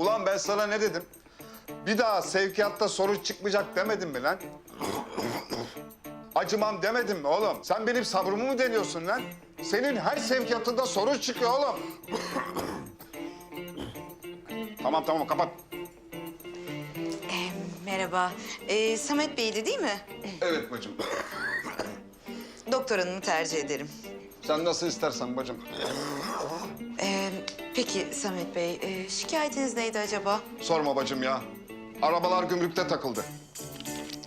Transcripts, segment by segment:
Ulan ben sana ne dedim? Bir daha sevkiyatta sorun çıkmayacak demedim mi lan? Acımam demedim mi oğlum? Sen benim sabrımı mı deniyorsun lan? Senin her sevkiyatında sorun çıkıyor oğlum. tamam tamam kapat. Merhaba. Ee, Samet Bey'di değil mi? Evet bacım. Doktor hanımı tercih ederim. Sen nasıl istersen bacım. Ee, peki Samet Bey, e, şikayetiniz neydi acaba? Sorma bacım ya. Arabalar gümrükte takıldı.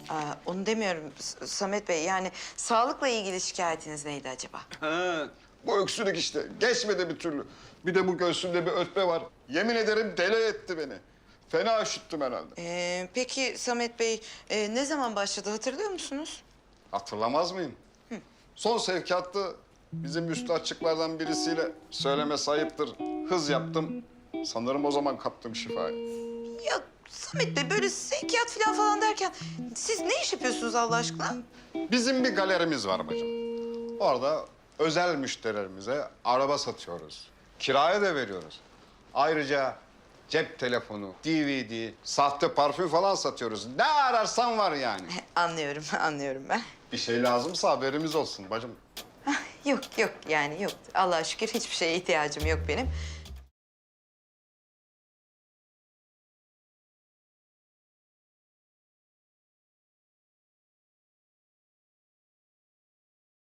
Aa, onu demiyorum S- Samet Bey. Yani sağlıkla ilgili şikayetiniz neydi acaba? He, bu öksürük işte. Geçmedi bir türlü. Bir de bu göğsünde bir ötme var. Yemin ederim deli etti beni. Fena üşüttüm herhalde. Ee, peki Samet Bey, e, ne zaman başladı hatırlıyor musunuz? Hatırlamaz mıyım? Son sevkiyatta bizim üstü açıklardan birisiyle söyleme sayıptır. Hız yaptım. Sanırım o zaman kaptım şifayı. Ya Samet Bey böyle sevkiyat falan falan derken siz ne iş yapıyorsunuz Allah aşkına? Bizim bir galerimiz var bacım. Orada özel müşterilerimize araba satıyoruz. Kiraya da veriyoruz. Ayrıca cep telefonu, DVD, sahte parfüm falan satıyoruz. Ne ararsan var yani. Anlıyorum, anlıyorum ben. Bir şey lazımsa haberimiz olsun bacım. Yok yok yani yok. Allah'a şükür hiçbir şeye ihtiyacım yok benim.